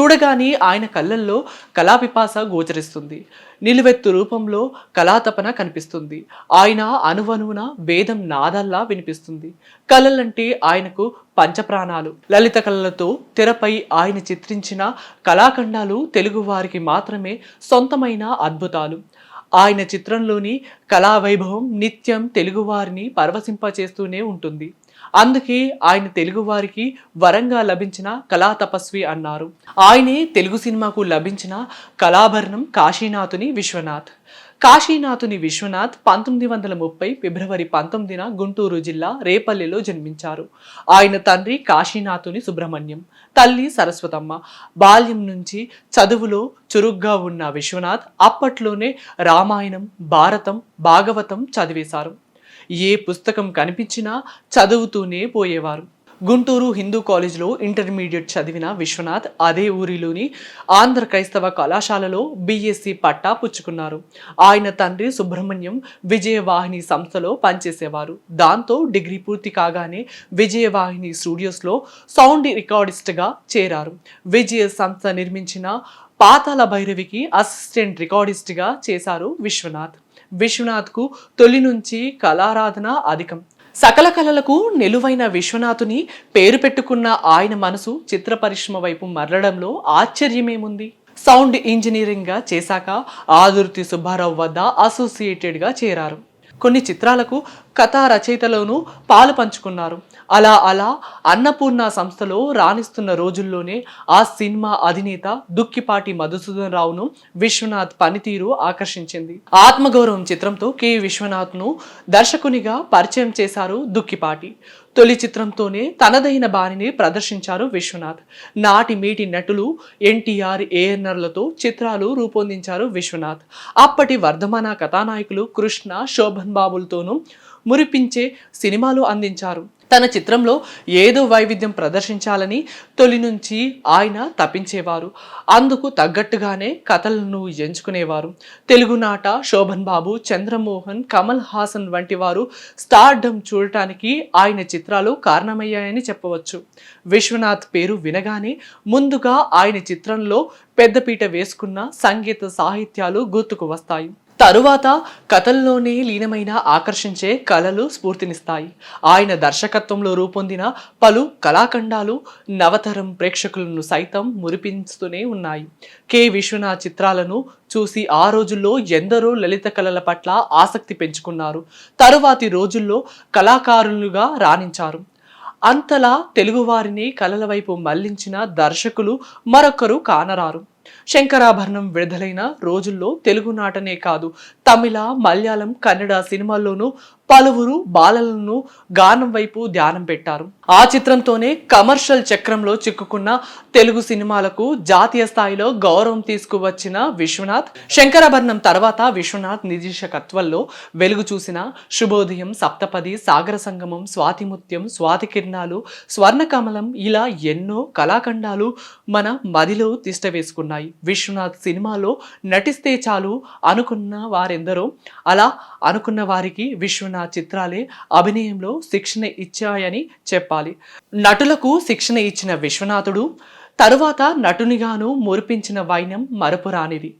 చూడగానే ఆయన కళ్ళల్లో కళాపిపాస గోచరిస్తుంది. నిలువెత్తు రూపంలో కళాతపన కనిపిస్తుంది. ఆయన అనువనువున వేదం నాదల్లా వినిపిస్తుంది. కళలంటే ఆయనకు పంచప్రాణాలు. లలిత కళలతో తెరపై ఆయన చిత్రించిన కళాఖండాలు తెలుగువారికి మాత్రమే సొంతమైన అద్భుతాలు. ఆయన చిత్రంలోని కళా వైభవం నిత్యం తెలుగువారిని పరవశింపచేస్తూనే ఉంటుంది. అందుకే ఆయన తెలుగువారికి వరంగా లభించిన కళా తపస్వి అన్నారు. ఆయనే తెలుగు సినిమాకు లభించిన కళాభరణం కాశీనాథుని విశ్వనాథ్. కాశీనాథుని విశ్వనాథ్ పంతొమ్మిది వందల ముప్పై ఫిబ్రవరి పంతొమ్మిదిన గుంటూరు జిల్లా రేపల్లిలో జన్మించారు. ఆయన తండ్రి కాశీనాథుని సుబ్రహ్మణ్యం తల్లి సరస్వతమ్మ. బాల్యం నుంచి చదువులో చురుగ్గా ఉన్న విశ్వనాథ్ అప్పట్లోనే రామాయణం భారతం భాగవతం చదివేశారు. ఏ పుస్తకం కనిపించినా చదువుతూనే పోయేవారు. గుంటూరు హిందూ కాలేజ్లో ఇంటర్మీడియట్ చదివిన విశ్వనాథ్ అదే ఊరిలోని ఆంధ్ర క్రైస్తవ కళాశాలలో బీఎస్సీ పట్టా పుచ్చుకున్నారు. ఆయన తండ్రి సుబ్రహ్మణ్యం విజయవాహిని సంస్థలో పనిచేసేవారు. దాంతో డిగ్రీ పూర్తి కాగానే విజయవాహిని స్టూడియోస్లో సౌండ్ రికార్డిస్ట్గా చేరారు. విజయ సంస్థ నిర్మించిన పాతాల భైరవికి అసిస్టెంట్ రికార్డిస్ట్గా చేశారు విశ్వనాథ్. విశ్వనాథ్కు తొలి నుంచి కళారాధన అధికం. సకల కళలకు నిలువైన విశ్వనాథుని పేరు పెట్టుకున్న ఆయన మనసు చిత్ర పరిశ్రమ వైపు మరలడంలో ఆశ్చర్యమేముంది? సౌండ్ ఇంజనీరింగ్గా చేశాక ఆదుర్తి సుబ్బారావు వద్ద అసోసియేటెడ్గా చేరారు. కొన్ని చిత్రాలకు కథా రచయితలోనూ పాలు పంచుకున్నారు. అలా అలా అన్నపూర్ణ సంస్థలో రాణిస్తున్న రోజుల్లోనే ఆ సినిమా అధినేత దుక్కిపాటి మధుసూదన్ రావును విశ్వనాథ్ పనితీరు ఆకర్షించింది. ఆత్మగౌరవం చిత్రంతో కె. విశ్వనాథ్ను దర్శకునిగా పరిచయం చేశారు దుక్కిపాటి. తొలి చిత్రంతోనే తనదైన బాణిని ప్రదర్శించారు విశ్వనాథ్. నాటి మీటి నటులు ఎన్టీఆర్ ఏఎన్ఆర్లతో చిత్రాలు రూపొందించారు విశ్వనాథ్. అప్పటి వర్ధమాన కథానాయకులు కృష్ణ శోభన్ బాబులతోనూ మురిపించే సినిమాలు అందించారు. తన చిత్రంలో ఏదో వైవిధ్యం ప్రదర్శించాలని తొలి నుంచి ఆయన తప్పించేవారు. అందుకు తగ్గట్టుగానే కథలను ఎంచుకునేవారు. తెలుగునాట శోభన్ బాబు చంద్రమోహన్ కమల్ హాసన్ వంటి వారు స్టార్డమ్ చూడటానికి ఆయన చిత్రాలు కారణమయ్యాయని చెప్పవచ్చు. విశ్వనాథ్ పేరు వినగానే ముందుగా ఆయన చిత్రంలో పెద్దపీట వేసుకున్న సంగీత సాహిత్యాలు గుర్తుకు వస్తాయి. తరువాత కథల్లోనే లీనమైన ఆకర్షించే కళలు స్ఫూర్తినిస్తాయి. ఆయన దర్శకత్వంలో రూపొందిన పలు కళాఖండాలు నవతరం ప్రేక్షకులను సైతం మురిపిస్తూనే ఉన్నాయి. కె. విశ్వనాథ్ చిత్రాలను చూసి ఆ రోజుల్లో ఎందరో లలిత కళల పట్ల ఆసక్తి పెంచుకున్నారు. తరువాతి రోజుల్లో కళాకారులుగా రాణించారు. అంతలా తెలుగువారిని కళల వైపు మళ్ళించిన దర్శకులు మరొకరు కానరారు. శంకరాభరణం విడుదలైన రోజుల్లో తెలుగునాటనే కాదు తమిళ మలయాళం కన్నడ సినిమాల్లోనూ పలువురు బాలలను గానం వైపు ధ్యానం పెట్టారు. ఆ చిత్రంతోనే కమర్షియల్ చక్రంలో చిక్కుకున్న తెలుగు సినిమాలకు జాతీయ స్థాయిలో గౌరవం తీసుకువచ్చిన విశ్వనాథ్ శంకరాభరణం తర్వాత విశ్వనాథ్ నిర్దేశకత్వంలో వెలుగు చూసిన శుభోదయం సప్తపది సాగర సంగమం స్వాతిముత్యం స్వాతి కిరణాలు స్వర్ణకమలం ఇలా ఎన్నో కళాఖండాలు మన మదిలో తిష్టవేసుకున్నాయి విశ్వనాథ్ సినిమాలో నటిస్తే చాలు అనుకున్న వారెందరో అలా అనుకున్న వారికి విశ్వనాథ్ చిత్రాలే అభినయంలో శిక్షణ ఇచ్చాయని చెప్పాలి. నటులకు శిక్షణ ఇచ్చిన విశ్వనాథుడు తరువాత నటునిగాను మురిపించిన వైనం మరపురానిది.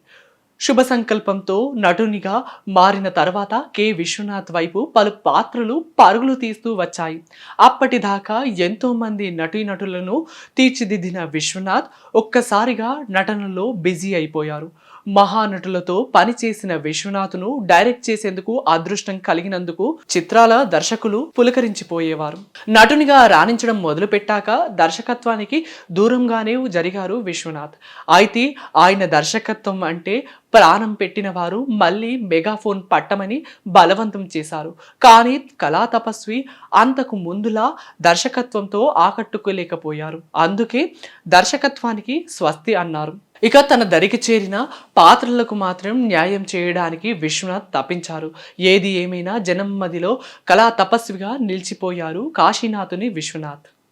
శుభ సంకల్పంతో నటునిగా మారిన తర్వాత కె. విశ్వనాథ్ వైపు పలు పాత్రలు పరుగులు తీస్తూ వచ్చాయి. అప్పటిదాకా ఎంతో మంది నటీనటులను తీర్చిదిద్దిన విశ్వనాథ్ ఒక్కసారిగా నటనలో బిజీ అయిపోయారు. మహానటులతో పనిచేసిన విశ్వనాథ్ను డైరెక్ట్ చేసేందుకు అదృష్టం కలిగినందుకు చిత్రాల దర్శకులు పులకరించిపోయేవారు. నటునిగా రాణించడం మొదలుపెట్టాక దర్శకత్వానికి దూరంగానే జరిగారు విశ్వనాథ్. అయితే ఆయన దర్శకత్వం అంటే ప్రాణం పెట్టిన వారు మళ్ళీ మెగాఫోన్ పట్టమని బలవంతం చేశారు. కానీ కళా తపస్వి అంతకు ముందులా దర్శకత్వంతో ఆకట్టుకోలేకపోయారు. అందుకే దర్శకత్వానికి స్వస్తి అన్నారు. ఇక తన దరికి చేరిన పాత్రలకు మాత్రం న్యాయం చేయడానికి విశ్వనాథ్ తప్పించారు. ఏది ఏమైనా జనం మదిలో కళా తపస్విగా నిలిచిపోయారు కాశీనాథుని విశ్వనాథ్.